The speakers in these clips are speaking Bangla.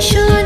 sure.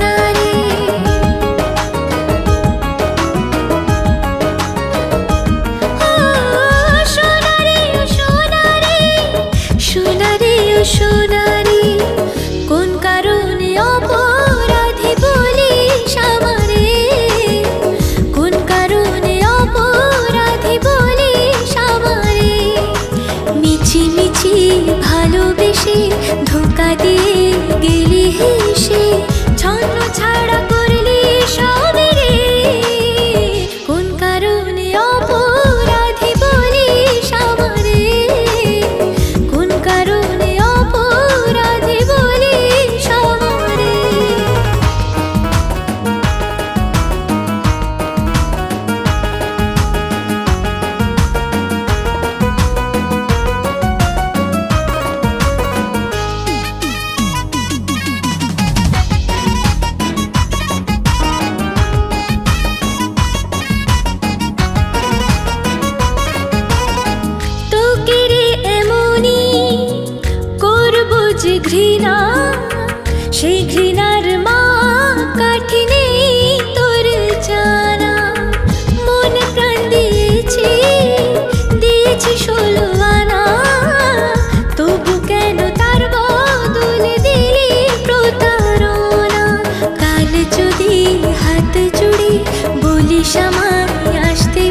ঘৃণা, সেই ঘৃণার মা কাঠিনে তোর জানা মন প্রাণ দিয়েছি দিয়েছি ষোলো আনা। তবু কেন তার বদলে দিলি প্রতারণা? কাল যদি হাত জুড়ি বলিস আমায়, আসতে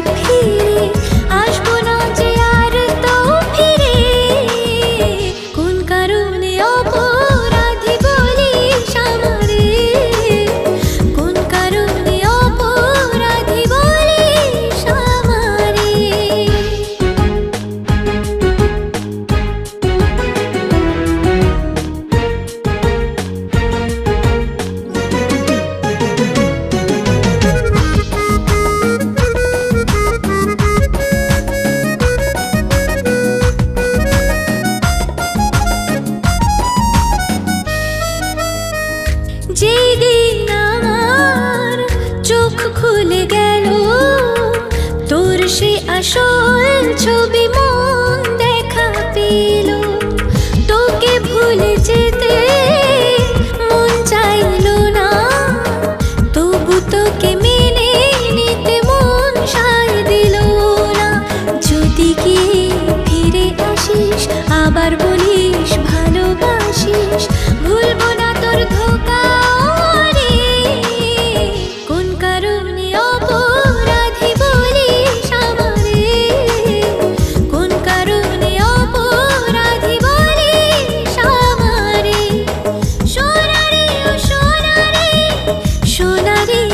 চোখ খুলে গেল। তোর সে আসল ছবি মন দেখা পেল। তোকে ভুলে যেতে মন চাইল না। তবু তোকে মেনে নিতে মন সাই দিল না। যদি কি ফিরে আসিস, আবার हरी